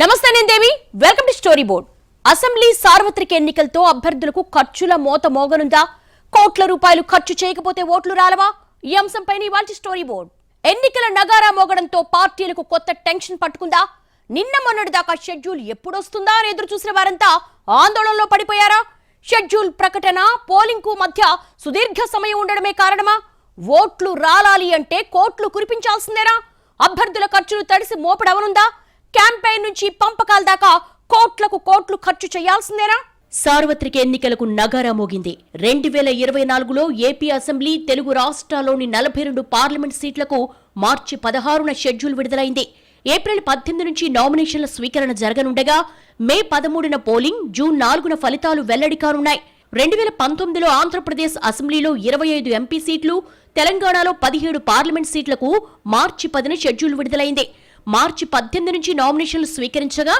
నమస్తే నేను Devi welcome to story board assembly సార్వత్రిక ఎన్నికలతో అభ్యర్థులకు ఖర్చుల మోత మోగనుందా? కోట్ల రూపాయలు ఖర్చు చేయకపోతే ఓట్లు రాలవా? ఈ అంశంపై ఇవాళ స్టోరీ బోర్డ్ ఎన్నికల నగారా మోగడంతో పార్టీలకు కొత్త టెన్షన్ పట్టుకుందా? నిన్న మొన్నటి దాకా షెడ్యూల్ ఎప్పుడొస్తుందా అని ఎదురు చూసిన వారంతా ఆందోళనలో పడిపోయారా? షెడ్యూల్ ప్రకటన పోలింగ్కు మధ్య సుదీర్ఘ సమయం ఉండడమే కారణమా? ఓట్లు రాలాలి అంటే కోట్లు కురిపించాల్సిందేనా? అభ్యర్థుల ఖర్చులు తడిసి మోపడవనుందా? క్యాంపెయిన్ నుంచి పంపకాల దాకా కోట్లకు కోట్లు ఖర్చు చేయాల్సిందేనా? సార్వత్రిక ఎన్నికలకు నగారా మోగింది. రెండు వేల ఇరవై నాలుగులో ఏపీ అసెంబ్లీ తెలుగు రాష్ట్రాల్లోని నలభై రెండు పార్లమెంట్ సీట్లకు మార్చి పదహారున షెడ్యూల్ విడుదలైంది. ఏప్రిల్ పద్దెనిమిది నుంచి నామినేషన్ల స్వీకరణ జరగనుండగా మే పదమూడున పోలింగ్ జూన్ నాలుగున ఫలితాలు వెల్లడి కానున్నాయి. రెండు వేల పంతొమ్మిదిలో ఆంధ్రప్రదేశ్ అసెంబ్లీలో ఇరవై ఐదు ఎంపీ సీట్లు తెలంగాణలో పదిహేడు పార్లమెంట్ సీట్లకు మార్చి పదిన షెడ్యూల్ విడుదలైంది. మార్చి పద్దెనిమిది నుంచి నామినేషన్లు స్వీకరించగా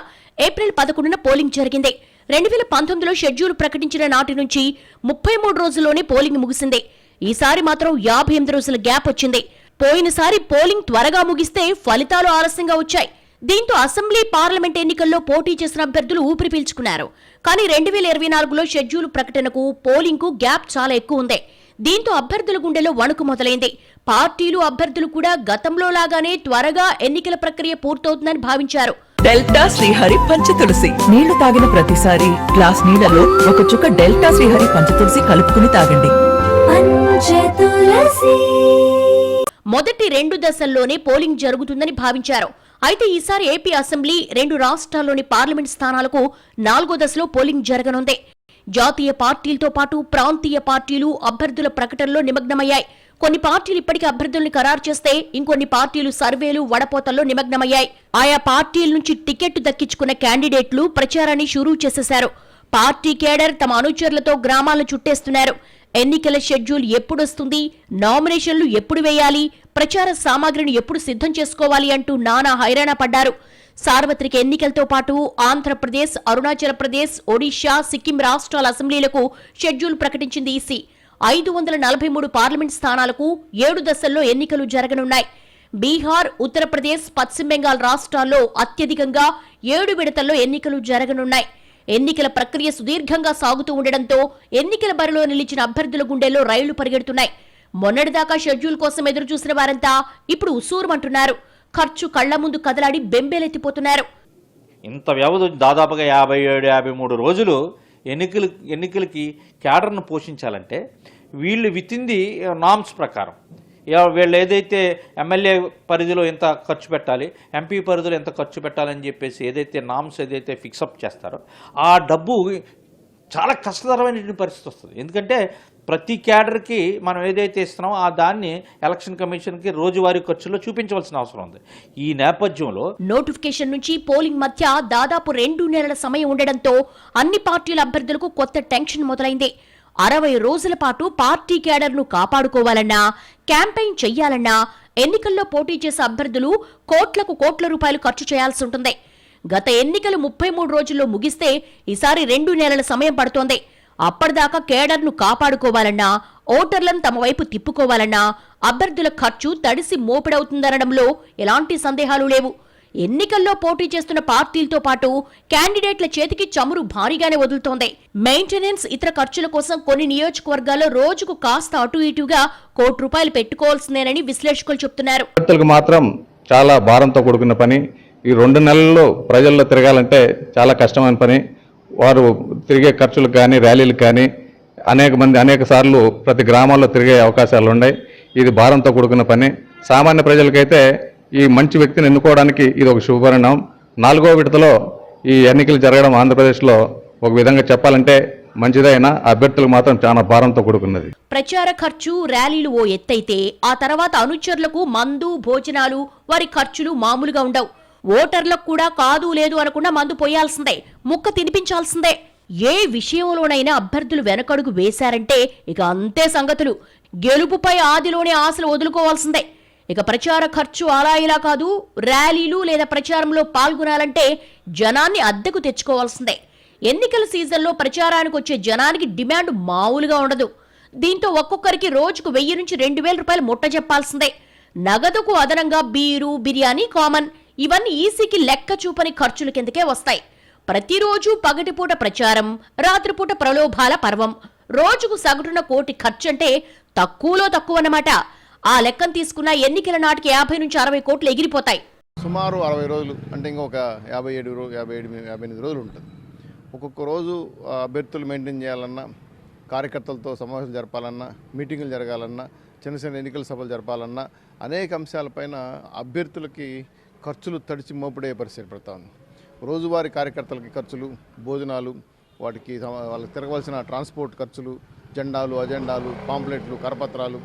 ఏప్రిల్ పదకొండున పోలింగ్ జరిగింది. రెండు వేల పంతొమ్మిదిలో షెడ్యూల్ ప్రకటించిన నాటి నుంచి ముప్పై మూడు రోజుల్లోనే పోలింగ్ ముగిసింది. ఈసారి మాత్రం యాభై ఎనిమిది రోజుల గ్యాప్ వచ్చింది. పోయినసారి పోలింగ్ త్వరగా ముగిస్తే ఫలితాలు ఆలస్యంగా వచ్చాయి. దీంతో అసెంబ్లీ పార్లమెంట్ ఎన్నికల్లో పోటీ చేసిన అభ్యర్థులు ఊపిరి పీల్చుకున్నారు. కానీ రెండు వేల ఇరవై నాలుగులో షెడ్యూల్ ప్రకటనకు పోలింగ్కు గ్యాప్ చాలా ఎక్కువ ఉంది. దీంతో అభ్యర్థుల గుండెలో వణుకు మొదలైంది. పార్టీలు అభ్యర్థులు కూడా గతంలో లాగానే త్వరగా ఎన్నికల ప్రక్రియ పూర్తవుతుందని భావించారు. డెల్టా శ్రీహరి పంచతులసి నీళ్ళు తాగిన ప్రతిసారి గ్లాస్ నీళ్ళలో ఒక చుక్క డెల్టా శ్రీహరి పంచతులసి కలుపుకుని తాగండి. పంచతులసి మొదటి రెండు దశల్లోనే పోలింగ్ జరుగుతుందని భావించారు. అయితే ఈసారి ఏపీ అసెంబ్లీ రెండు రాష్ట్రాల్లోని పార్లమెంట్ స్థానాలకు నాలుగో దశలో పోలింగ్ జరగనుంది. జాతీయ పార్టీలతో పాటు ప్రాంతీయ పార్టీలు అభ్యర్థుల ప్రకటనలో నిమగ్నమయ్యాయి. కొన్ని పార్టీలు ఇప్పటికే అభ్యర్థుల్ని ఖరారు చేస్తే ఇంకొన్ని పార్టీలు సర్వేలు వడపోతల్లో నిమగ్నమయ్యాయి. ఆయా పార్టీల నుంచి టికెట్ దక్కించుకున్న క్యాండిడేట్లు ప్రచారాన్ని షురూ చేసేశారు. పార్టీ కేడర్ తమ అనుచరులతో గ్రామాలను చుట్టేస్తున్నారు. ఎన్నికల షెడ్యూల్ ఎప్పుడొస్తుంది? నామినేషన్లు ఎప్పుడు వేయాలి? ప్రచార సామాగ్రిని ఎప్పుడు సిద్ధం చేసుకోవాలి అంటూ నానా హైరాణ పడ్డారు. సార్వత్రిక ఎన్నికలతో పాటు ఆంధ్రప్రదేశ్ అరుణాచల్ ప్రదేశ్ ఒడిషా సిక్కిం రాష్ట్రాల అసెంబ్లీలకు షెడ్యూల్ ప్రకటించింది ఈసీ. ఐదు వందల నలభై మూడు పార్లమెంట్ స్థానాలకు ఏడు దశల్లో ఎన్నికలు జరగనున్నాయి. బీహార్ ఉత్తరప్రదేశ్ పశ్చిమ బెంగాల్ రాష్ట్రాల్లో అత్యధికంగా ఏడు విడతల్లో ఎన్నికలు జరగనున్నాయి. ఎన్నికల ప్రక్రియ సుదీర్ఘంగా సాగుతూ ఉండడంతో ఎన్నికల బరిలో నిలిచిన అభ్యర్థుల గుండెల్లో రైళ్ళు పరిగెడుతున్నాయి. మొన్నటిదాకా షెడ్యూల్ కోసం ఎదురుచూసిన వారంతా ఇప్పుడు ఉసూరుమంటున్నారు ఖర్చు కళ్ళ ముందు కదలాడి బెంబేలెత్తిపోతున్నారు. ఇంత వ్యవధి దాదాపుగా యాభై ఏడు యాభై మూడు రోజులు ఎన్నికలు ఎన్నికలకి క్యాడర్ను పోషించాలంటే వీళ్ళు విత్ ది నామ్స్ ప్రకారం. వీళ్ళు ఏదైతే ఎమ్మెల్యే పరిధిలో ఎంత ఖర్చు పెట్టాలి ఎంపీ పరిధిలో ఎంత ఖర్చు పెట్టాలని చెప్పేసి ఏదైతే నామ్స్ ఏదైతే ఫిక్సప్ చేస్తారో ఆ డబ్బు చాలా కష్టతరమైన పరిస్థితి వస్తుంది. ఎందుకంటే ప్రతి క్యాడర్కి మనం ఏదైతే ఇస్తున్నామో ఆ దాన్ని ఎలక్షన్ కమిషన్కి రోజువారీ ఖర్చుల్లో చూపించవలసిన అవసరం ఉంది. ఈ నేపథ్యంలో నోటిఫికేషన్ నుంచి పోలింగ్ మధ్య దాదాపు రెండు నెలల సమయం ఉండడంతో అన్ని పార్టీల అభ్యర్థులకు కొత్త టెన్షన్ మొదలైంది. అరవై రోజుల పాటు పార్టీ క్యాడర్ను కాపాడుకోవాలన్నా క్యాంపెయిన్ చెయ్యాలన్నా ఎన్నికల్లో పోటీ చేసే అభ్యర్థులు కోట్లకు కోట్ల రూపాయలు ఖర్చు చేయాల్సి ఉంటుంది. గత ఎన్నికలు ముప్పై మూడు రోజుల్లో ముగిస్తే ఈసారి రెండు నెలల సమయం పడుతోంది. అప్పటిదాకా కేడర్ను కాపాడుకోవాలన్నా ఓటర్లను తమ వైపు తిప్పుకోవాలన్నా అభ్యర్థుల ఖర్చు తడిసి మోపిడవుతుందనడంలో ఎలాంటి సందేహాలు లేవు. ఎన్నికల్లో పోటీ చేస్తున్న పార్టీలతో పాటు క్యాండిడేట్ల చేతికి చమురు భారీగానే వదులుతోంది. మెయింటెనెన్స్ ఇతర ఖర్చుల కోసం కొన్ని నియోజకవర్గాల్లో రోజుకు కాస్త అటు ఇటుగా కోటి రూపాయలు పెట్టుకోవాల్సిందేనని విశ్లేషకులు చెబుతున్నారు మాత్రం చాలా భారంతో కూడుకున్న పని. ఈ రెండు నెలల్లో ప్రజల్లో తిరగాలంటే చాలా కష్టమైన పని. వారు తిరిగే ఖర్చులకు కానీ ర్యాలీలకు కానీ అనేక మంది అనేక సార్లు ప్రతి గ్రామాల్లో తిరిగే అవకాశాలు ఉన్నాయి. ఇది భారంతో కూడుకున్న పని. సామాన్య ప్రజలకైతే ఈ మంచి వ్యక్తిని ఎన్నుకోవడానికి ఇది ఒక శుభపరిణామం. నాలుగో విడతలో ఈ ఎన్నికలు జరగడం ఆంధ్రప్రదేశ్లో ఒక విధంగా చెప్పాలంటే మంచిదైనా అభ్యర్థులకు మాత్రం చాలా భారంతో కూడుకున్నది. ప్రచార ఖర్చు ర్యాలీలు ఓ ఎత్తైతే ఆ తర్వాత అనుచరులకు మందు భోజనాలు వారి ఖర్చులు మామూలుగా ఉండవు. ఓటర్లకు కూడా కాదు లేదు అనకుండా మందు పోయాల్సిందే ముక్క తినిపించాల్సిందే. ఏ విషయంలోనైనా అభ్యర్థులు వెనకడుగు వేశారంటే ఇక అంతే సంగతులు. గెలుపుపై ఆదిలోనే ఆశలు వదులుకోవాల్సిందే. ఇక ప్రచార ఖర్చు అలా ఇలా కాదు ర్యాలీలు లేదా ప్రచారంలో పాల్గొనాలంటే జనాన్ని అద్దెకు తెచ్చుకోవాల్సిందే. ఎన్నికల సీజన్లో ప్రచారానికి వచ్చే జనానికి డిమాండ్ మామూలుగా ఉండదు. దీంతో ఒక్కొక్కరికి రోజుకు వెయ్యి నుంచి రెండు వేల రూపాయలు ముట్ట చెప్పాల్సిందే నగదుకు అదనంగా బీరు బిర్యానీ కామన్. ఇవన్నీ ఈసీకి లెక్క చూపని ఖర్చుల కిందకే వస్తాయి. ప్రతిరోజు పగటిపూట ప్రచారం రాత్రిపూట ప్రలోభాల పర్వం రోజుకు సగటున కోటి ఖర్చు అంటే తక్కువలో తక్కువ అన్నమాట ఆ లెక్కను తీసుకున్న ఎన్నికల నాటికి యాభై నుంచి అరవై కోట్లు ఎగిరిపోతాయి. సుమారు అరవై రోజులు అంటే ఇంకొక యాభై ఏడు యాభై ఏడు యాభై ఎనిమిది రోజులు ఉంటుంది. ఒక్కొక్క రోజు అభ్యర్థులు మెయింటైన్ చేయాలన్నా కార్యకర్తలతో సమావేశం జరపాలన్నా మీటింగులు జరగాలన్నా చిన్న చిన్న ఎన్నికల సభలు జరపాలన్నా అనేక అంశాలపైన అభ్యర్థులకి ఖర్చులు తడిచి మోపుడే పరిస్థితి పడతా ఉంది. రోజువారీ కార్యకర్తలకి ఖర్చులు భోజనాలు వాటికి వాళ్ళకి తిరగవలసిన ట్రాన్స్పోర్ట్ ఖర్చులు జెండాలు అజెండాలు పాంప్లెట్లు కరపత్రాలు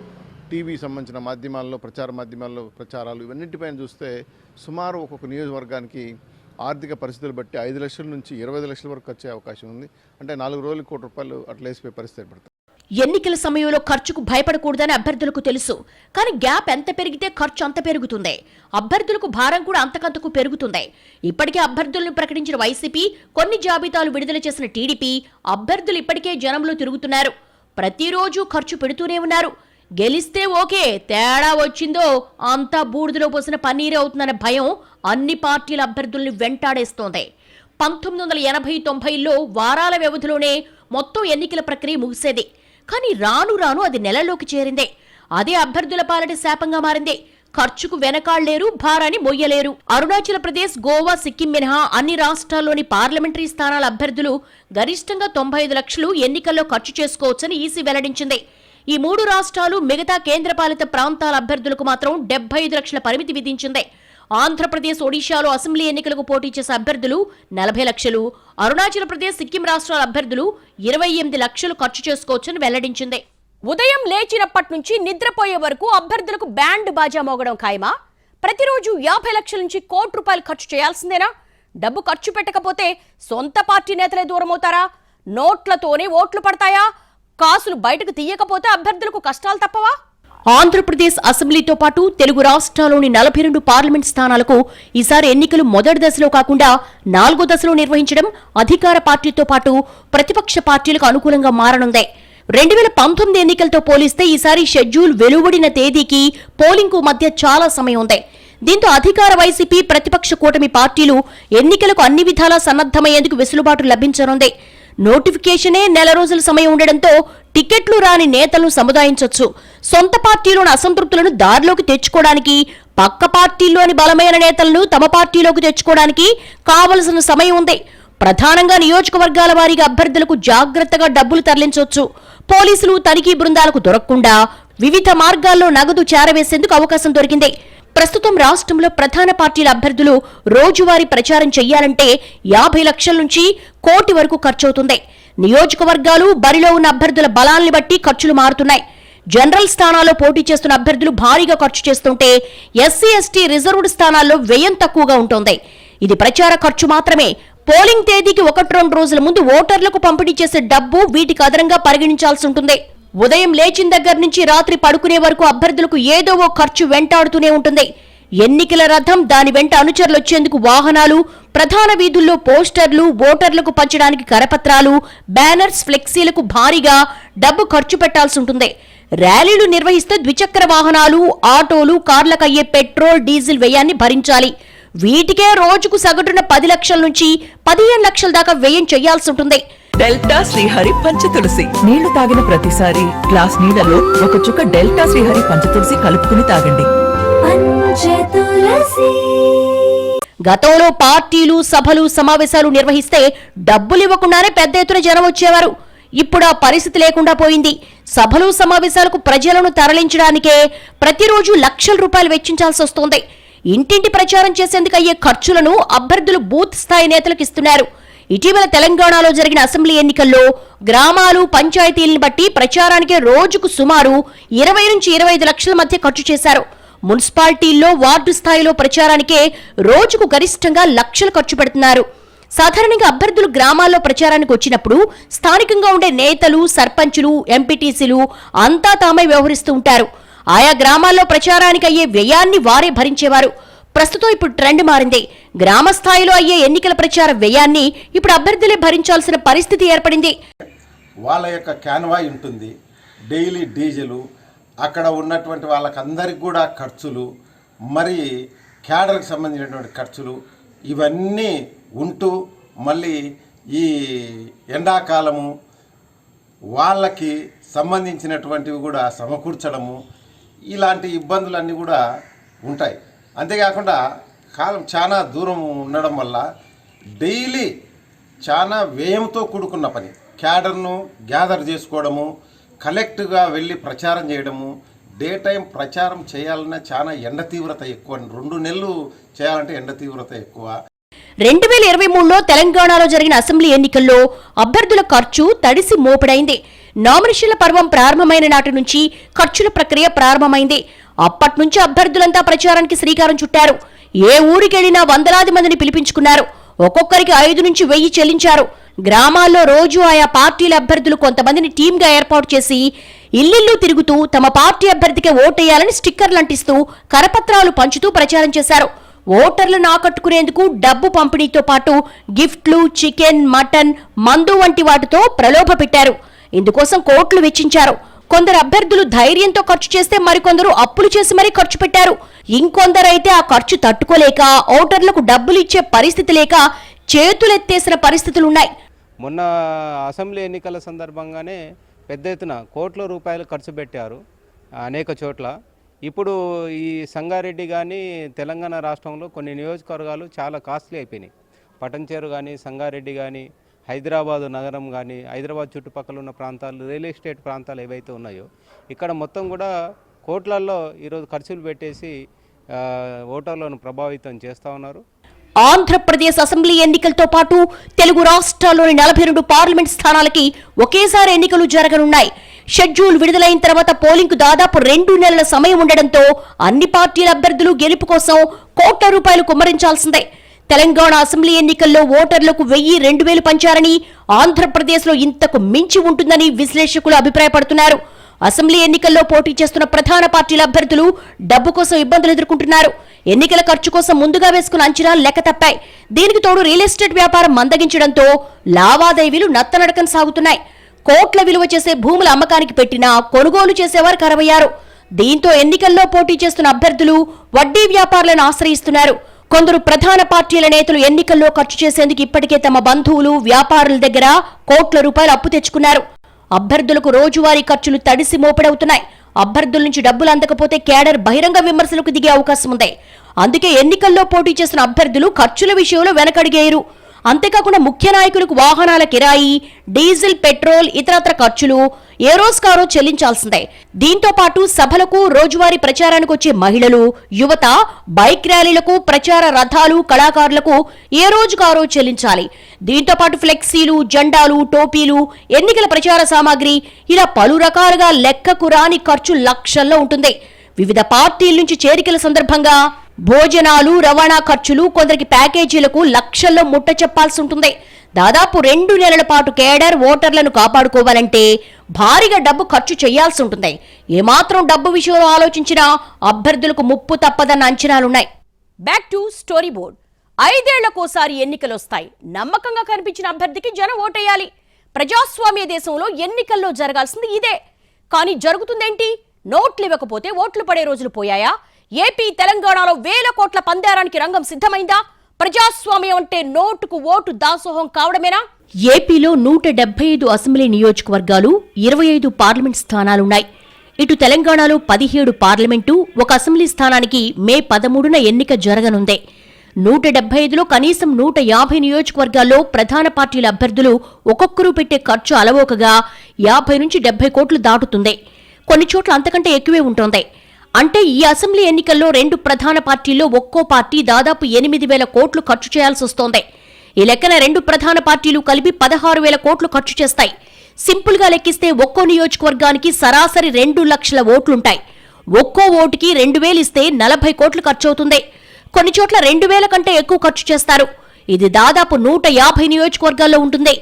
టీవీ సంబంధించిన మాధ్యమాల్లో ప్రచార మాధ్యమాల్లో ప్రచారాలు ఇవన్నింటిపైన చూస్తే సుమారు ఒక్కొక్క నియోజకవర్గానికి ఆర్థిక పరిస్థితులు బట్టి ఐదు లక్షల నుంచి ఇరవై లక్షల వరకు వచ్చే అవకాశం ఉంది. అంటే నాలుగు రోజులు కోటి రూపాయలు అట్లా వేసిపోయే పరిస్థితి ఏర్పడుతుంది. ఎన్నికల సమయంలో ఖర్చుకు భయపడకూడదని అభ్యర్థులకు తెలుసు. కానీ గ్యాప్ ఎంత పెరిగితే ఖర్చు అంత పెరుగుతుంది. అభ్యర్థులకు భారం కూడా అంతకంతకు పెరుగుతుంది. ఇప్పటికే అభ్యర్థులను ప్రకటించిన వైసీపీ కొన్ని జాబితాలు విడుదల చేసిన టీడీపీ అభ్యర్థులు ఇప్పటికే జనంలో తిరుగుతున్నారు. ప్రతిరోజు ఖర్చు పెడుతూనే ఉన్నారు. గెలిస్తే ఓకే తేడా వచ్చిందో అంతా బూడిదలో పోసిన పన్నీరే అవుతుందన్న భయం అన్ని పార్టీల అభ్యర్థుల్ని వెంటాడేస్తోంది. పంతొమ్మిది వందల ఎనభై తొంభైలో వారాల వ్యవధిలోనే మొత్తం ఎన్నికల ప్రక్రియ ముగిసేది. కానీ రాను రాను అది నెలలోకి చేరిందే. అదే అభ్యర్థుల పాలటి శాపంగా మారింది. ఖర్చుకు వెనకాళ్ళేరు భారాన్ని మొయ్యలేరు. అరుణాచల్ ప్రదేశ్ గోవా సిక్కిం మినహా అన్ని రాష్ట్రాల్లోని పార్లమెంటరీ స్థానాల అభ్యర్థులు గరిష్టంగా తొంభై ఐదు లక్షలు ఎన్నికల్లో ఖర్చు చేసుకోవచ్చని ఈసీ వెల్లడించింది. ఈ మూడు రాష్ట్రాలు మిగతా కేంద్రపాలిత ప్రాంతాల అభ్యర్థులకు మాత్రం డెబ్బై ఐదు లక్షల పరిమితి విధించింది. ఆంధ్రప్రదేశ్ ఒడిశాలో అసెంబ్లీ ఎన్నికలకు పోటీ చేసే అభ్యర్థులు నలభై లక్షలు. అరుణాచల్ ప్రదేశ్ సిక్కిం రాష్ట్రాల అభ్యర్థులు ఇరవై ఎనిమిది లక్షలు ఖర్చు చేసుకోవచ్చని వెల్లడించింది. ఉదయం లేచినప్పటి నుంచి నిద్రపోయే వరకు అభ్యర్థులకు బ్యాండ్ బాజా మోగడం ఖాయమా? ప్రతిరోజు యాభై లక్షల నుంచి కోటి రూపాయలు ఖర్చు చేయాల్సిందేనా? డబ్బు ఖర్చు పెట్టకపోతే సొంత పార్టీ నేతలే దూరమవుతారా? నోట్లతోనే ఓట్లు పడతాయా? కాసులు బయటకు తీయకపోతే అభ్యర్థులకు కష్టాలు తప్పవా? ఆంధ్రప్రదేశ్ అసెంబ్లీతో పాటు తెలుగు రాష్ట్రాల్లోని నలభై రెండు పార్లమెంట్ స్థానాలకు ఈసారి ఎన్నికలు మొదటి దశలో కాకుండా నాలుగో దశలో నిర్వహించడం అధికార పార్టీతో పాటు ప్రతిపక్ష పార్టీలకు అనుకూలంగా మారనుంది. రెండు వేల పంతొమ్మిది ఎన్నికలతో పోలిస్తే ఈసారి షెడ్యూల్ వెలువడిన తేదీకి పోలింగ్కు మధ్య చాలా సమయం ఉంది. దీంతో అధికార వైసీపీ ప్రతిపక్ష కూటమి పార్టీలు ఎన్నికలకు అన్ని విధాలా సన్నద్దమయ్యేందుకు వెసులుబాటు లభించనుంది. నోటిఫికేషనే నెల రోజుల సమయం ఉండడంతో టికెట్లు రాని నేతలను సముదాయించవచ్చు సొంత పార్టీలోని అసంతృప్తులను దారిలోకి తెచ్చుకోవడానికి పక్క పార్టీల్లోని బలమైన నేతలను తమ పార్టీలోకి తెచ్చుకోవడానికి కావలసిన సమయం ఉంది. ప్రధానంగా నియోజకవర్గాల వారీగా అభ్యర్థులకు జాగ్రత్తగా డబ్బులు తరలించవచ్చు పోలీసులు తనిఖీ బృందాలకు దొరకకుండా వివిధ మార్గాల్లో నగదు చేరవేసేందుకు అవకాశం దొరికింది. ప్రస్తుతం రాష్ట్రంలో ప్రధాన పార్టీల అభ్యర్థులు రోజువారీ ప్రచారం చెయ్యాలంటే యాభై లక్షల నుంచి కోటి వరకు ఖర్చవుతుంది. నియోజకవర్గాలు బరిలో ఉన్న అభ్యర్థుల బలాల్ని బట్టి ఖర్చులు మారుతున్నాయి. జనరల్ స్థానాల్లో పోటీ చేస్తున్న అభ్యర్థులు భారీగా ఖర్చు చేస్తుంటే ఎస్సీ ఎస్టీ రిజర్వ్డ్ స్థానాల్లో వ్యయం తక్కువగా ఉంటుంది. ఇది ప్రచార ఖర్చు మాత్రమే. పోలింగ్ తేదీకి ఒకటి రెండు రోజుల ముందు ఓటర్లకు పంపిణీ చేసే డబ్బు వీటికి అదనంగా పరిగణించాల్సి ఉంటుంది. ఉదయం లేచిన దగ్గర నుంచి రాత్రి పడుకునే వరకు అభ్యర్థులకు ఏదో ఓ ఖర్చు వెంటాడుతూనే ఉంటుంది. ఎన్నికల రథం దాని వెంట అనుచరులు వచ్చేందుకు వాహనాలు ప్రధాన వీధుల్లో పోస్టర్లు ఓటర్లకు పంచడానికి కరపత్రాలు బ్యానర్స్ ఫ్లెక్సీలకు భారీగా డబ్బు ఖర్చు పెట్టాల్సి ఉంటుంది. ర్యాలీలు నిర్వహిస్తే ద్విచక్ర వాహనాలు ఆటోలు కార్లకు అయ్యే పెట్రోల్ డీజిల్ వ్యయాన్ని భరించాలి. వీటికే రోజుకు సగటున పది లక్షల నుంచి పదిహేను లక్షల దాకా వ్యయం చేయాల్సి ఉంటుంది. డెల్టా శ్రీహరి పంచతులసి. నీళ్ళు తాగిన ప్రతిసారి గ్లాస్ నీళ్ళలో ఒక చుక్క డెల్టా శ్రీహరి పంచతులసి కలుపుకుని తాగండి. పంచతులసి. గతంలో పార్టీలు సభలు సమావేశాలు నిర్వహిస్తే డబ్బులు ఇవ్వకుండానే పెద్ద ఎత్తున జనం వచ్చేవారు. ఇప్పుడు ఆ పరిస్థితి లేకుండా పోయింది. సభలు సమావేశాలకు ప్రజలను తరలించడానికే ప్రతిరోజు లక్షల రూపాయలు వెచ్చించాల్సి వస్తోంది. ఇంటింటి ప్రచారం చేసేందుకు అయ్యే ఖర్చులను అభ్యర్థులు బూత్ స్థాయి నేతలకు ఇస్తున్నారు. ఇటీవల తెలంగాణలో జరిగిన అసెంబ్లీ ఎన్నికల్లో గ్రామాలు పంచాయతీలను బట్టి ప్రచారానికి రోజుకు సుమారు ఇరవై నుంచి ఇరవై ఐదు లక్షల మధ్య ఖర్చు చేశారు. మున్సిపాలిటీల్లో వార్డు స్థాయిలో ప్రచారానికే రోజుకు గరిష్టంగా లక్షలు ఖర్చు పెడుతున్నారు. సాధారణంగా అభ్యర్థులు గ్రామాల్లో ప్రచారానికి వచ్చినప్పుడు స్థానికంగా ఉండే నేతలు సర్పంచులు ఎంపీటీసీలు అంతా తామై వ్యవహరిస్తూ ఉంటారు. ఆయా గ్రామాల్లో ప్రచారానికి అయ్యే వ్యయాన్ని వారే భరించేవారు. ప్రస్తుతం ఇప్పుడు ట్రెండ్ మారింది. గ్రామ స్థాయిలో అయ్యే ఎన్నికల ప్రచార వ్యయాన్ని ఇప్పుడు అభ్యర్థులే భరించాల్సిన పరిస్థితి ఏర్పడింది. వాళ్ళ యొక్క క్యాన్వాయ్ ఉంటుంది. డైలీ డీజిలు అక్కడ ఉన్నటువంటి వాళ్ళకందరికి కూడా ఖర్చులు మరి క్యాడర్కి సంబంధించినటువంటి ఖర్చులు ఇవన్నీ ఉంటూ మళ్ళీ ఈ ఎండాకాలము వాళ్ళకి సంబంధించినటువంటివి కూడా సమకూర్చడము ఇలాంటి ఇబ్బందులన్నీ కూడా ఉంటాయి. అంతేకాకుండా కాలం చాలా దూరం ఉండడం వల్ల డైలీ చాలా వ్యయంతో కూడుకున్న పని. క్యాడర్ను గ్యాదర్ చేసుకోవడము కలెక్ట్గా వెళ్ళి ప్రచారం చేయడము డే టైం ప్రచారం చేయాలన్నా చాలా ఎండ తీవ్రత ఎక్కువ. రెండు నెలలు చేయాలంటే ఎండ తీవ్రత ఎక్కువ. రెండు వేల ఇరవై మూడులో తెలంగాణలో జరిగిన అసెంబ్లీ ఎన్నికల్లో అభ్యర్థుల ఖర్చు తడిసి మోపిడైంది. నామినేషన్ల పర్వం ప్రారంభమైన నాటి నుంచి ఖర్చుల ప్రక్రియ ప్రారంభమైంది. అప్పటి నుంచి అభ్యర్థులంతా ప్రచారానికి శ్రీకారం చుట్టారు. ఏ ఊరికెళ్ళినా వందలాది మందిని పిలిపించుకున్నారు. ఒక్కొక్కరికి ఐదు నుంచి వెయ్యి చెల్లించారు. గ్రామాల్లో రోజు ఆయా పార్టీల అభ్యర్థులు కొంతమందిని టీంగా ఏర్పాటు చేసి ఇల్లిల్లు తిరుగుతూ తమ పార్టీ అభ్యర్థికే ఓటేయాలని స్టిక్కర్లు అంటిస్తూ కరపత్రాలు పంచుతూ ప్రచారం చేశారు. ఓటర్లను ఆకట్టుకునేందుకు డబ్బు పంపిణీతో పాటు గిఫ్ట్లు చికెన్ మటన్ మందు వంటి వాటితో ప్రలోభ పెట్టారు. ఇందుకోసం కోట్లు వెచ్చించారు. కొందరు అభ్యర్థులు ధైర్యంతో ఖర్చు చేస్తే మరికొందరు అప్పులు చేసి మరీ ఖర్చు పెట్టారు. ఇంకొందరైతే ఆ ఖర్చు తట్టుకోలేక ఓటర్లకు డబ్బులు ఇచ్చే పరిస్థితి లేక చేతులెత్తేసిన పరిస్థితులున్నాయి. మొన్న అసెంబ్లీ ఎన్నికల సందర్భంగానే పెద్ద ఎత్తున కోట్ల రూపాయలు ఖర్చు పెట్టారు అనేక చోట్ల. ఇప్పుడు ఈ సంగారెడ్డి కానీ తెలంగాణ రాష్ట్రంలో కొన్ని నియోజకవర్గాలు చాలా కాస్ట్లీ అయిపోయినాయి. పటంచేరు కానీ సంగారెడ్డి కానీ హైదరాబాద్ నగరం కానీ హైదరాబాద్ చుట్టుపక్కల ఉన్న ప్రాంతాలు రియల్ ఎస్టేట్ ప్రాంతాలు ఏవైతే ఉన్నాయో ఇక్కడ మొత్తం కూడా కోట్లల్లో ఈరోజు ఖర్చులు పెట్టేసి ఓటర్లను ప్రభావితం చేస్తూ ఉన్నారు. ఆంధ్రప్రదేశ్ అసెంబ్లీ ఎన్నికలతో పాటు తెలుగు రాష్ట్రాల్లోని నలభై రెండు పార్లమెంట్ స్థానాలకి ఒకేసారి ఎన్నికలు జరగనున్నాయి. షెడ్యూల్ విడుదలైన తర్వాత పోలింగ్ దాదాపు రెండు నెలల సమయం ఉండడంతో అన్ని పార్టీల అభ్యర్థులు గెలుపు కోసం కోట్ల రూపాయలు కుమ్మరించాల్సిందే. తెలంగాణ అసెంబ్లీ ఎన్నికల్లో ఓటర్లకు వెయ్యి రెండు వేలు పంచారని ఆంధ్రప్రదేశ్లో ఇంతకు మించి ఉంటుందని విశ్లేషకులు అభిప్రాయపడుతున్నారు. అసెంబ్లీ ఎన్నికల్లో పోటీ చేస్తున్న ప్రధాన పార్టీల అభ్యర్థులు డబ్బు కోసం ఇబ్బందులు ఎదుర్కొంటున్నారు. ఎన్నికల ఖర్చు కోసం ముందుగా వేసుకున్న అంచనా లెక్క తప్పాయి. దీనికి తోడు రియల్ ఎస్టేట్ వ్యాపారం మందగించడంతో లావాదేవీలు నత్తనడకన సాగుతున్నాయి. కోట్ల విలువ చేసే భూముల అమ్మకానికి పెట్టినా కొనుగోలు చేసేవారు కరవయ్యారు దీంతో ఎన్నికల్లో పోటీ చేస్తున్న అభ్యర్థులు వడ్డీ వ్యాపారులను ఆశ్రయిస్తున్నారు. కొందరు ప్రధాన పార్టీల నేతలు ఎన్నికల్లో ఖర్చు చేసేందుకు ఇప్పటికే తమ బంధువులు వ్యాపారుల దగ్గర కోట్ల రూపాయలు అప్పు తెచ్చుకున్నారు. అభ్యర్థులకు రోజువారీ ఖర్చులు తడిసి మోపడవుతున్నాయి. అభ్యర్థుల నుంచి డబ్బులు అందకపోతే కేడర్ బహిరంగ విమర్శలకు దిగే అవకాశం ఉంది. అందుకే ఎన్నికల్లో పోటీ చేసిన అభ్యర్థులు ఖర్చుల విషయంలో వెనకడిగేయరు. అంతేకాకుండా ముఖ్య నాయకులకు వాహనాల కిరాయి డీజిల్ పెట్రోల్ ఇతరత్ర ఖర్చులు ఏ రోజుకారో చెల్లించాల్సిందే. దీంతో పాటు సభలకు రోజువారీ ప్రచారానికి వచ్చే మహిళలు యువత బైక్ ర్యాలీలకు ప్రచార రథాలు కళాకారులకు ఏ రోజుకారో చెల్లించాలి. దీంతో పాటు ఫ్లెక్సీలు జెండాలు టోపీలు ఎన్నికల ప్రచార సామాగ్రి ఇలా పలు రకాలుగా లెక్కకు రాని ఖర్చు లక్షల్లో ఉంటుంది. వివిధ పార్టీల నుంచి చేరికల సందర్భంగా భోజనాలు రవాణా ఖర్చులు కొందరికి ప్యాకేజీలకు లక్షల్లో ముట్ట చెప్పాల్సి ఉంటుంది. దాదాపు రెండు నెలల పాటు కేడర్ ఓటర్లను కాపాడుకోవాలంటే భారీగా డబ్బు ఖర్చు చేయాల్సి ఉంటుంది. ఏమాత్రం డబ్బు విషయంలో ఆలోచించినా అభ్యర్థులకు ముప్పు తప్పదన్న అంచనాలున్నాయి. Back to story board. ఐదేళ్ళకోసారి ఎన్నికలు వస్తాయి నమ్మకంగా కనిపించిన అభ్యర్థికి జనం ఓటేయాలి. ప్రజాస్వామ్య దేశంలో ఎన్నికల్లో జరగాల్సింది ఇదే. కానీ జరుగుతుందేంటి? నోట్లు ఇవ్వకపోతే ఓట్లు పడే రోజులు పోయాయా? ఏపీ తెలంగాణలో వేల కోట్ల పందేరానికి రంగం సిద్ధమైందా? ప్రజాస్వామ్యం అంటే నోటుకు ఓటు దాసోహం కావడమేనా? ఏపీలో నూట డెబ్బై ఐదు అసెంబ్లీ నియోజకవర్గాలు ఇరవై ఐదు పార్లమెంట్ స్థానాలున్నాయి. ఇటు తెలంగాణలో పదిహేడు పార్లమెంటు ఒక అసెంబ్లీ స్థానానికి మే పదమూడున ఎన్నిక జరగనుంది. నూట డెబ్బై ఐదులో కనీసం నూట యాభై నియోజకవర్గాల్లో ప్రధాన పార్టీల అభ్యర్థులు ఒక్కొక్కరు పెట్టే ఖర్చు అలవోకగా యాభై నుంచి డెబ్బై కోట్లు దాటుతుంది. కొన్ని చోట్ల అంతకంటే ఎక్కువే ఉంటోంది. అంటే ఈ అసెంబ్లీ ఎన్నికల్లో రెండు ప్రధాన పార్టీల్లో ఒక్కో పార్టీ దాదాపు ఎనిమిది వేల కోట్లు ఖర్చు చేయాల్సి వస్తోంది. ఈ లెక్కన రెండు ప్రధాన పార్టీలు కలిపి పదహారు వేల కోట్లు ఖర్చు చేస్తాయి. సింపుల్గా లెక్కిస్తే ఒక్కో నియోజకవర్గానికి సరాసరి రెండు లక్షల ఓట్లుంటాయి. ఒక్కో ఓటుకి రెండు వేలు ఇస్తే నలభై కోట్లు ఖర్చవుతుంది. కొన్ని చోట్ల రెండు వేల కంటే ఎక్కువ ఖర్చు చేస్తారు. ఇది దాదాపు నూట యాభై నియోజకవర్గాల్లో ఉంటుంది.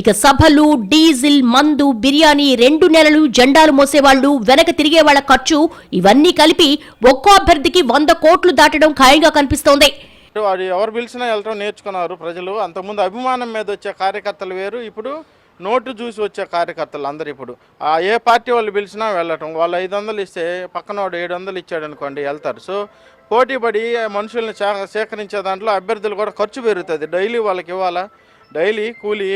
ఇక సభలు డీజిల్ మందు బిర్యానీ రెండు నెలలు జెండాలు మోసేవాళ్ళు వెనక తిరిగే వాళ్ళ ఖర్చు ఇవన్నీ కలిపి ఒక్కో అభ్యర్థికి వంద కోట్లు దాటడం ఖాయంగా కనిపిస్తోంది. వాడు ఎవరు పిలిచినా వెళ్ళటం నేర్చుకున్నారు ప్రజలు. అంతకుముందు అభిమానం మీద వచ్చే కార్యకర్తలు వేరు ఇప్పుడు నోటు చూసి వచ్చే కార్యకర్తలు అందరు ఇప్పుడు. ఆ ఏ పార్టీ వాళ్ళు పిలిచినా వెళ్ళటం వాళ్ళు ఐదు వందలు ఇస్తే పక్కన వాడు ఏడు వందలు ఇచ్చాడు అనుకోండి వెళ్తారు. సో పోటీపడి మనుషుల్ని సేకరించే దాంట్లో అభ్యర్థులు కూడా ఖర్చు పెరుగుతుంది. డైలీ వాళ్ళకి ఇవ్వాలా? డైలీ కూలీ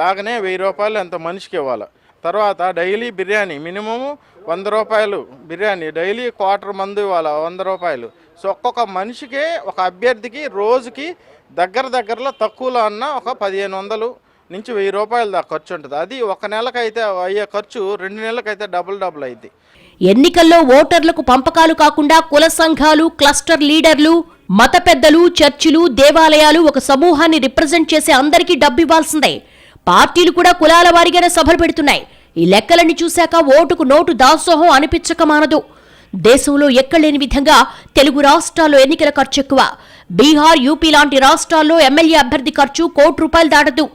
లాగానే వెయ్యి రూపాయలు ఎంత మనిషికి ఇవ్వాలి? తర్వాత డైలీ బిర్యానీ మినిమము వంద రూపాయలు బిర్యానీ డైలీ క్వార్టర్ మందు ఇవ్వాలి వంద రూపాయలు. సో ఒక్కొక్క మనిషికి ఒక అభ్యర్థికి రోజుకి దగ్గర దగ్గరలో తక్కువలో అన్న ఒక పదిహేను వందలు నుంచి వెయ్యి రూపాయల దాకా ఖర్చు ఉంటుంది. అది ఒక నెలకైతే అయ్యే ఖర్చు రెండు నెలలకైతే డబుల్ డబుల్ అయింది ఎన్నికల్లో ఓటర్లకు పంపకాలు కాకుండా కుల సంఘాలు క్లస్టర్ లీడర్లు మత పెద్దలు చర్చిలు దేవాలయాలు ఒక సమూహాన్ని రిప్రజెంట్ చేసే అందరికీ డబ్బివ్వాల్సిందే. పార్టీలు కూడా కులాల వారిగానే సభలు పెడుతున్నాయి. ఈ లెక్కలన్నీ చూశాక ఓటుకు నోటు దాసోహం అనిపించక మానదు. దేశంలో ఎక్కలేని విధంగా తెలుగు రాష్ట్రాల్లో ఎన్నికల ఖర్చు ఎక్కువ. బీహార్ యూపీ లాంటి రాష్ట్రాల్లో ఎమ్మెల్యే అభ్యర్థి ఖర్చు కోటి రూపాయలు దాటదు.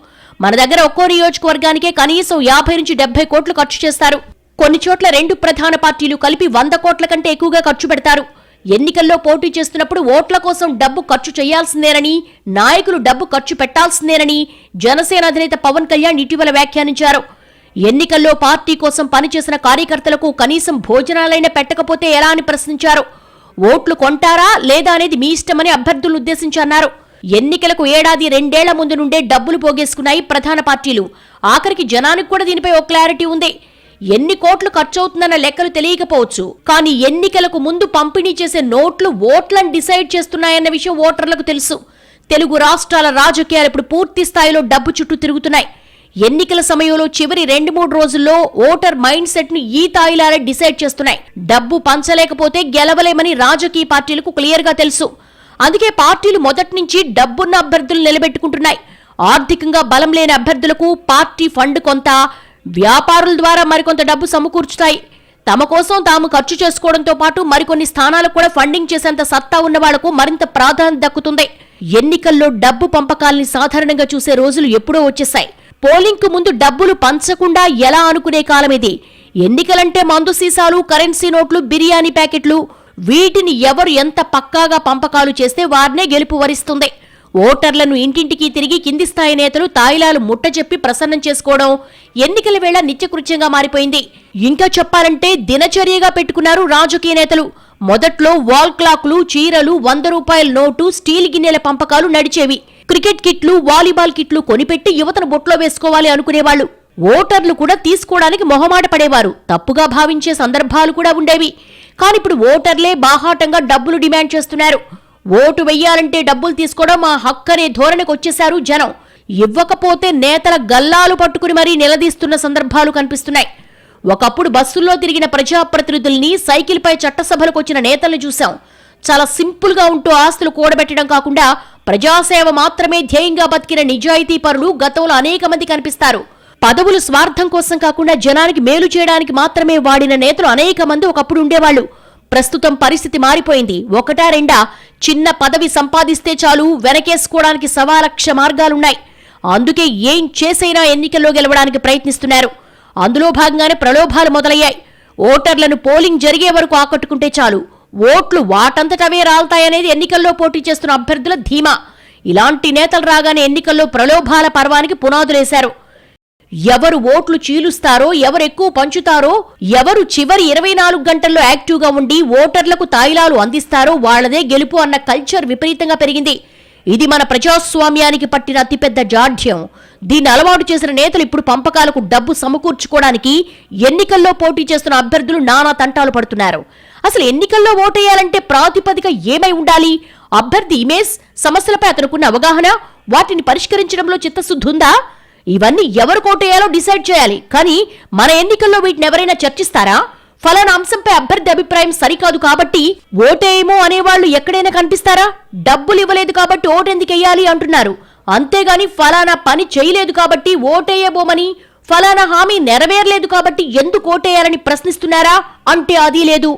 మన దగ్గర ఒక్కో నియోజకవర్గానికే కనీసం యాభై నుంచి డెబ్బై కోట్లు ఖర్చు చేస్తారు. కొన్ని చోట్ల రెండు ప్రధాన పార్టీలు కలిపి వంద కోట్ల కంటే ఎక్కువగా ఖర్చు పెడతారు. ఎన్నికల్లో పోటీ చేస్తున్నప్పుడు ఓట్ల కోసం డబ్బు ఖర్చు చేయాల్సిందేనని నాయకులు డబ్బు ఖర్చు పెట్టాల్సిందేనని జనసేన అధినేత పవన్ కళ్యాణ్ ఇటీవల వ్యాఖ్యానించారు. ఎన్నికల్లో పార్టీ కోసం పనిచేసిన కార్యకర్తలకు కనీసం భోజనాలైనా పెట్టకపోతే ఎలా అని ప్రశ్నించారు. ఓట్లు కొంటారా లేదా అనేది మీ ఇష్టమని అభ్యర్థులను ఉద్దేశించి అన్నారు ఎన్నికలకు ఏడాది రెండేళ్ళ ముందు నుండే డబ్బులు పోగేసుకున్నాయి ప్రధాన పార్టీలు. ఆఖరికి జనానికి కూడా దీనిపై ఓ క్లారిటీ ఉంది. ఎన్ని కోట్లు ఖర్చవుతుందన్న లెక్కలు తెలియకపోవచ్చు. కానీ ఎన్నికలకు ముందు పంపిణీ చేసే నోట్లు ఓట్లను డిసైడ్ చేస్తున్నాయన్న విషయం ఓటర్లకు తెలుసు. తెలుగు రాష్ట్రాల రాజకీయాలు ఇప్పుడు పూర్తి స్థాయిలో డబ్బు చుట్టూ తిరుగుతున్నాయి. ఎన్నికల సమయంలో చివరి రెండు మూడు రోజుల్లో ఓటర్ మైండ్ సెట్ను ఈ తాయిలారే డిసైడ్ చేస్తున్నాయి. డబ్బు పంచలేకపోతే గెలవలేమని రాజకీయ పార్టీలకు క్లియర్గా తెలుసు. అందుకే పార్టీలు మొదటి నుంచి డబ్బున్న అభ్యర్థులు నిలబెట్టుకుంటున్నాయి. ఆర్థికంగా బలం లేని అభ్యర్థులకు పార్టీ ఫండ్ కొంత వ్యాపారుల ద్వారా మరికొంత డబ్బు సమకూర్చుతాయి. తమ కోసం తాము ఖర్చు చేసుకోవడంతో పాటు మరికొన్ని స్థానాలకు కూడా ఫండింగ్ చేసేంత సత్తా ఉన్న వాళ్ళకు మరింత ప్రాధాన్యత దక్కుతుంది. ఎన్నికల్లో డబ్బు పంపకాల్ని సాధారణంగా చూసే రోజులు ఎప్పుడో వచ్చేశాయి. పోలింగ్కు ముందు డబ్బులు పంచకుండా ఎలా అనుకునే కాలం ఇది? ఎన్నికలంటే మందు సీసాలు కరెన్సీ నోట్లు బిర్యానీ ప్యాకెట్లు. వీటిని ఎవరు ఎంత పక్కాగా పంపకాలు చేస్తే వారినే గెలుపు వరిస్తుంది. ఓటర్లను ఇంటింటికి తిరిగి కింది స్థాయి నేతలు తాయిలాలు ముట్టజెప్పి ప్రసన్నం చేసుకోవడం ఎన్నికల వేళ నిత్యకృత్యంగా మారిపోయింది. ఇంకా చెప్పాలంటే దినచర్యగా పెట్టుకున్నారు రాజకీయ నేతలు. మొదట్లో వాల్ క్లాక్లు చీరలు వంద రూపాయల నోటు స్టీల్ గిన్నెల పంపకాలు నడిచేవి. క్రికెట్ కిట్లు వాలీబాల్ కిట్లు కొనిపెట్టి యువతను బొట్లో వేసుకోవాలి అనుకునేవాళ్ళు ఓటర్లు కూడా తీసుకోవడానికి మొహమాట పడేవారు. తప్పుగా భావించే సందర్భాలు కూడా ఉండేవి. కానీ ఇప్పుడు ఓటర్లే బాహాటంగా డబ్బులు డిమాండ్ చేస్తున్నారు. ఓటు వెయ్యాలంటే డబ్బులు తీసుకోవడం మా హక్కనే ధోరణికి వచ్చేశారు జనం. ఇవ్వకపోతే నేతల గల్లాలు పట్టుకుని మరీ నిలదీస్తున్న సందర్భాలు కనిపిస్తున్నాయి. ఒకప్పుడు బస్సుల్లో తిరిగిన ప్రజాప్రతినిధుల్ని సైకిల్పై చట్టసభలకు వచ్చిన నేతల్ని చూశాం. చాలా సింపుల్గా ఉంటూ ఆస్తులు కూడబెట్టడం కాకుండా ప్రజాసేవ మాత్రమే ధ్యేయంగా బతికిన నిజాయితీ పరులు గతంలో అనేక మంది కనిపిస్తారు. పదవులు స్వార్థం కోసం కాకుండా జనానికి మేలు చేయడానికి మాత్రమే వాడిన నేతలు అనేక మంది ఒకప్పుడు ఉండేవాళ్ళు ప్రస్తుతం పరిస్థితి మారిపోయింది. ఒకటా రెండా చిన్న పదవి సంపాదిస్తే చాలు వెనకేసుకోవడానికి సవాలక్ష మార్గాలున్నాయి. అందుకే ఏం చేసైనా ఎన్నికల్లో గెలవడానికి ప్రయత్నిస్తున్నారు. అందులో భాగంగానే ప్రలోభాలు మొదలయ్యాయి. ఓటర్లను పోలింగ్ జరిగే వరకు ఆకట్టుకుంటే చాలు. ఓట్లు వాటంతటవే రాల్తాయనేది ఎన్నికల్లో పోటీ చేస్తున్న అభ్యర్థుల ధీమా. ఇలాంటి నేతలు రాగానే ఎన్నికల్లో ప్రలోభాల పర్వానికి పునాదులేశారు. ఎవరు ఓట్లు చీలుస్తారో ఎవరు ఎక్కువ పంచుతారో ఎవరు చివరి ఇరవై నాలుగు గంటల్లో యాక్టివ్గా ఉండి ఓటర్లకు తాయిలాలు అందిస్తారో వాళ్ళదే గెలుపు అన్న కల్చర్ విపరీతంగా పెరిగింది. ఇది మన ప్రజాస్వామ్యానికి పట్టిన అతిపెద్ద జాఢ్యం దీన్ని అలవాటు చేసిన నేతలు ఇప్పుడు పంపకాలకు డబ్బు సమకూర్చుకోవడానికి ఎన్నికల్లో పోటీ చేస్తున్న అభ్యర్థులు నానా తంటాలు పడుతున్నారు. అసలు ఎన్నికల్లో ఓటేయాలంటే ప్రాతిపదిక ఏమై ఉండాలి? అభ్యర్థి ఇమేజ్ సమస్యలపై అతనుకున్న అవగాహన వాటిని పరిష్కరించడంలో చిత్తశుద్ధి ఉందా? ఇవన్నీ ఎవరు కోటేయాలో డిసైడ్ చేయాలి. కానీ మన ఎన్నికల్లో వీటిని ఎవరైనా చర్చిస్తారా? ఫలానా అంశంపై అభ్యర్థి అభిప్రాయం సరికాదు కాబట్టి ఓటేయమో అనేవాళ్ళు ఎక్కడైనా కనిపిస్తారా? డబ్బులు ఇవ్వలేదు కాబట్టి ఓటెందుకు వెయ్యాలి అంటున్నారు. అంతేగాని ఫలానా పని చేయలేదు కాబట్టి ఓటేయబోమని ఫలానా హామీ నెరవేరలేదు కాబట్టి ఎందుకు ఓటేయాలని ప్రశ్నిస్తున్నారా? అంటే అది లేదు.